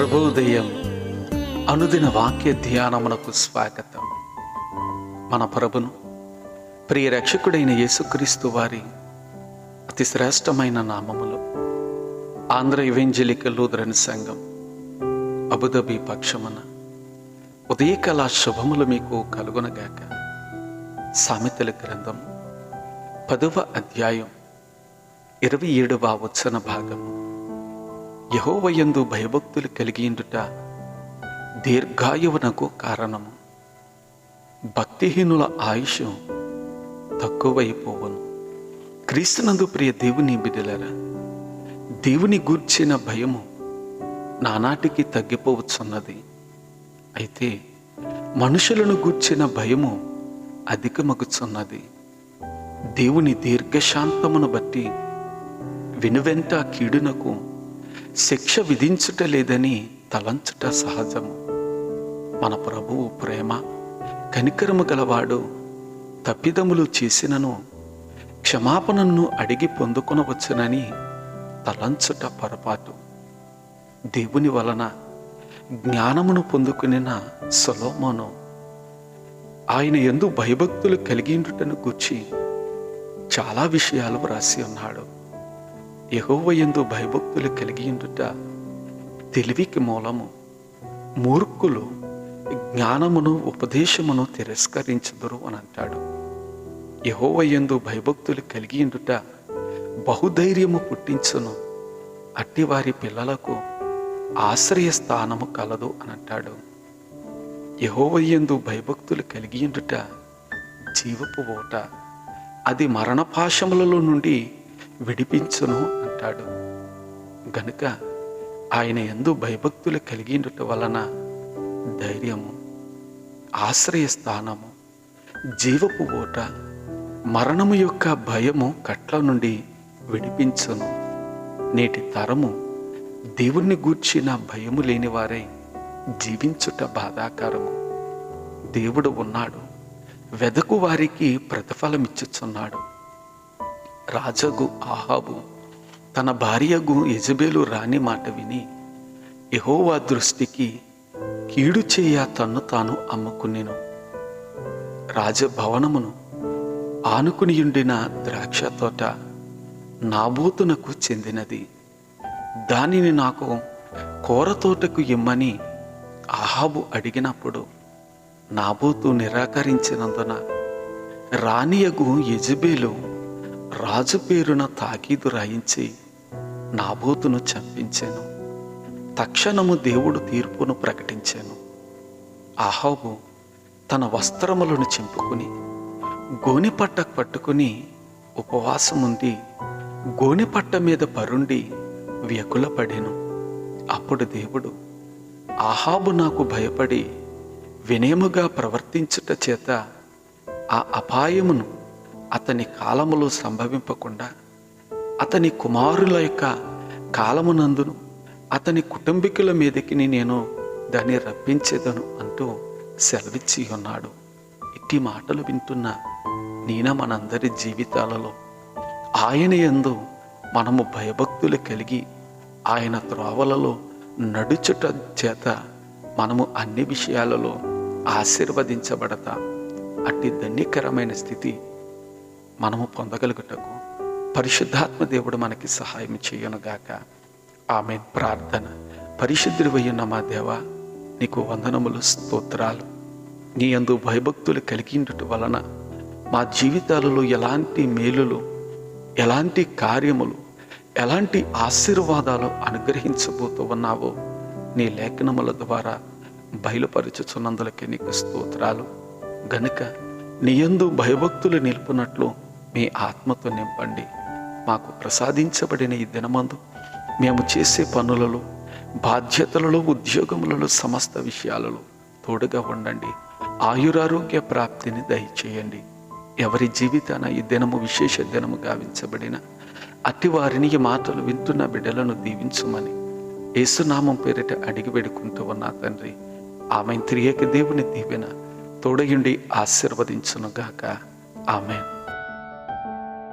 ప్రభుదయం అనుదిన వాక్య ధ్యానమునకు స్వాగతం. మన ప్రభును ప్రియ రక్షకుడైన యేసుక్రీస్తు వారి అతి శ్రేష్టమైన నామములు ఆంధ్ర ఇవెంజలిక లూథరన్ సంఘం అబుదబి పక్షమున ఉదయకళ శుభములు మీకు కలుగునగాక. సామెతల గ్రంథం పదవ అధ్యాయం ఇరవై ఏడవ వచ్చిన భాగము. యహోవయందు భయభక్తులు కలిగియుండుట దీర్ఘాయువునకు కారణము. భక్తిహీనుల ఆయుష్ తక్కువైపోవును. క్రీస్తునందు ప్రియ దేవుని బిడ్డలరా దేవుని గూర్చిన భయము నానాటికి తగ్గిపోవచ్చున్నది. అయితే మనుషులను గూర్చిన భయము అధికమగుచున్నది. దేవుని దీర్ఘశాంతమును బట్టి వెనువెంట కీడునకు శిక్ష విధించుట లేదని తలంచుట సహజము మన ప్రభువు ప్రేమ కనికరము గలవాడు తప్పిదములు చేసినను క్షమాపణను అడిగి పొందుకొనవచ్చునని తలంచుట పొరపాటు. దేవుని వలన జ్ఞానమును పొందుకునిన సొలోమోను ఆయన ఎందు భయభక్తులు కలిగిండుటను గూర్చి చాలా విషయాలు వ్రాసి ఉన్నాడు. యహోవయందు భయభక్తులు కలిగియుండుట తెలివికి మూలము మూర్ఖులు జ్ఞానమును ఉపదేశమును తిరస్కరించదురు అని అంటాడు. యహోవయందు భయభక్తులు కలిగియుండుట బహుధైర్యము పుట్టించును అట్టివారి పిల్లలకు ఆశ్రయ స్థానము కలదు అని అంటాడు. యహోవయందు భయభక్తులు కలిగియుండుట జీవపు ఓట అది మరణపాశములలో నుండి విడిపించును ఉంటాడు గనుక ఆయన ఎందు భయభక్తులు కలిగిండుట వలన ధైర్యము ఆశ్రయస్థానము జీవపు ఓట మరణము యొక్క భయము కట్ల నుండి విడిపించును. నేటి తరము దేవుణ్ణి గూర్చిన భయము లేనివారే జీవించుట బాధాకరము. దేవుడు ఉన్నాడు వెదకు వారికి ప్రతిఫలమిచ్చుచున్నాడు. రాజగు ఆహాబు తన భార్యగు యజబేలు రాని మాట విని యహోవా దృష్టికి కీడు చేయ తన్ను తాను అమ్ముకునేను. రాజభవనమును ఆనుకునియుండిన ద్రాక్ష తోట నాబోతునకు చెందినది. దానిని నాకు కూరతోటకు ఇమ్మని ఆహాబు అడిగినప్పుడు నాబోతు నిరాకరించినందున రానియగు యజబేలు రాజు పేరున తాకీదు రాయించి నాబోతును చంపించాను. తక్షణము దేవుడు తీర్పును ప్రకటించాను. ఆహాబు తన వస్త్రములను చింపుకుని గోనిపట్ట పట్టుకుని ఉపవాసముంది గోనిపట్ట మీద పరుండి వ్యకులపడెను. అప్పుడు దేవుడు ఆహాబు నాకు భయపడి వినయముగా ప్రవర్తించుట చేత ఆ అపాయమును అతని కాలములో సంభవింపకుండా అతని కుమారుల యొక్క కాలమునందును అతని కుటుంబీకుల మీదకి నేను దాన్ని రప్పించేదను అంటూ సెలవిచ్చి ఉన్నాడు. ఇట్టి మాటలు వింటున్న నీన మనందరి జీవితాలలో ఆయన యందు మనము భయభక్తులు కలిగి ఆయన త్రోవలలో నడుచుట చేత మనము అన్ని విషయాలలో ఆశీర్వదించబడతాం. అట్టి ధన్యకరమైన స్థితి మనము పొందగలుగుటకు పరిశుద్ధాత్మ దేవుడు మనకి సహాయం చేయనుగాక. ఆమె ప్రార్థన. పరిశుద్ధుడివయ్యున్న మా దేవ నీకు వందనములు స్తోత్రాలు. నీ అందు భయభక్తులు కలిగిండుట వలన మా జీవితాలలో ఎలాంటి మేలులు ఎలాంటి కార్యములు ఎలాంటి ఆశీర్వాదాలు అనుగ్రహించబోతూ ఉన్నావో నీ లేఖనముల ద్వారా బయలుపరచుచున్నందులకే నీకు స్తోత్రాలు. గనుక నీయందు భయభక్తులు నిలుపునట్లు మీ ఆత్మతో నింపండి. మాకు ప్రసాదించబడిన ఈ దినమందు మేము చేసే పనులలో బాధ్యతలలో ఉద్యోగములలో సమస్త విషయాలలో తోడుగా ఉండండి. ఆయురారోగ్య ప్రాప్తిని దయచేయండి. ఎవరి జీవితాన ఈ దినము విశేష దినము గావించబడిన అట్టి వారిని ఈ మాటలు వింటున్న బిడ్డలను దీవించుమని యేసునామం పేరిట అడిగి పెడుకుంటూ ఉన్న తండ్రి. ఆమె త్రియేక దేవుని దీవెన తోడయుండి ఆశీర్వదించునుగాక. ఆమెన్.